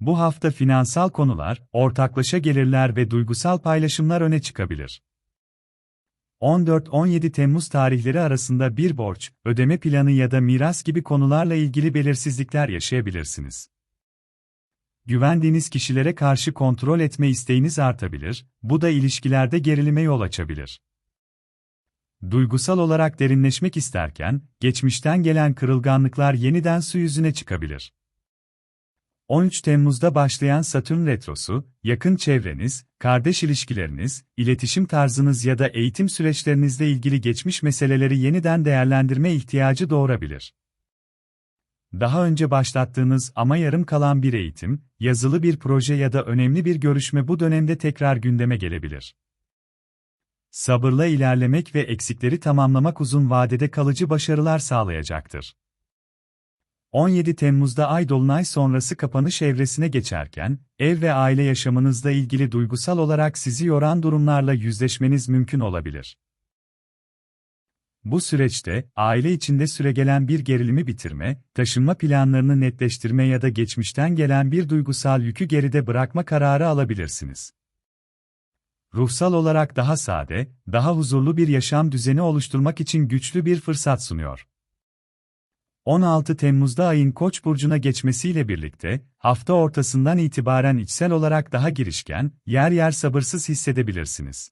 Bu hafta finansal konular, ortaklaşa gelirler ve duygusal paylaşımlar öne çıkabilir. 14-17 Temmuz tarihleri arasında bir borç, ödeme planı ya da miras gibi konularla ilgili belirsizlikler yaşayabilirsiniz. Güvendiğiniz kişilere karşı kontrol etme isteğiniz artabilir, bu da ilişkilerde gerilime yol açabilir. Duygusal olarak derinleşmek isterken, geçmişten gelen kırılganlıklar yeniden su yüzüne çıkabilir. 13 Temmuz'da başlayan Satürn retrosu, yakın çevreniz, kardeş ilişkileriniz, iletişim tarzınız ya da eğitim süreçlerinizle ilgili geçmiş meseleleri yeniden değerlendirme ihtiyacı doğurabilir. Daha önce başlattığınız ama yarım kalan bir eğitim, yazılı bir proje ya da önemli bir görüşme bu dönemde tekrar gündeme gelebilir. Sabırla ilerlemek ve eksikleri tamamlamak uzun vadede kalıcı başarılar sağlayacaktır. 17 Temmuz'da Ay Dolunay sonrası kapanış evresine geçerken, ev ve aile yaşamınızla ilgili duygusal olarak sizi yoran durumlarla yüzleşmeniz mümkün olabilir. Bu süreçte, aile içinde süregelen bir gerilimi bitirme, taşınma planlarını netleştirme ya da geçmişten gelen bir duygusal yükü geride bırakma kararı alabilirsiniz. Ruhsal olarak daha sade, daha huzurlu bir yaşam düzeni oluşturmak için güçlü bir fırsat sunuyor. 16 Temmuz'da ayın Koç burcuna geçmesiyle birlikte, hafta ortasından itibaren içsel olarak daha girişken, yer yer sabırsız hissedebilirsiniz.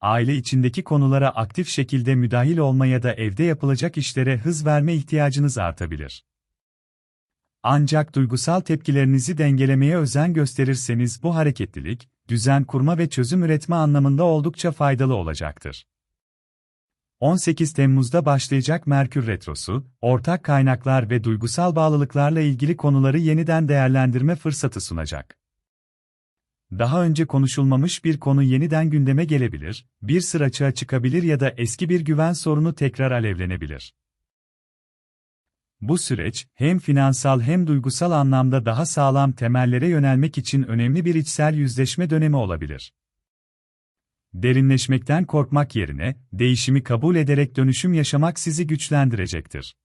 Aile içindeki konulara aktif şekilde müdahil olma ya da evde yapılacak işlere hız verme ihtiyacınız artabilir. Ancak duygusal tepkilerinizi dengelemeye özen gösterirseniz bu hareketlilik, düzen kurma ve çözüm üretme anlamında oldukça faydalı olacaktır. 18 Temmuz'da başlayacak Merkür Retrosu, ortak kaynaklar ve duygusal bağlılıklarla ilgili konuları yeniden değerlendirme fırsatı sunacak. Daha önce konuşulmamış bir konu yeniden gündeme gelebilir, bir sır açığa çıkabilir ya da eski bir güven sorunu tekrar alevlenebilir. Bu süreç, hem finansal hem duygusal anlamda daha sağlam temellere yönelmek için önemli bir içsel yüzleşme dönemi olabilir derinleşmekten korkmak yerine, değişimi kabul ederek dönüşüm yaşamak sizi güçlendirecektir.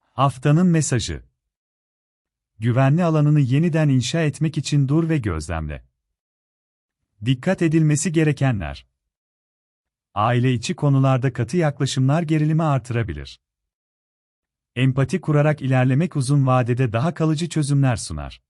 Haftanın mesajı Güvenli alanını yeniden inşa etmek için dur ve gözlemle. Dikkat edilmesi gerekenler Aile içi konularda katı yaklaşımlar gerilimi artırabilir. Empati kurarak ilerlemek uzun vadede daha kalıcı çözümler sunar.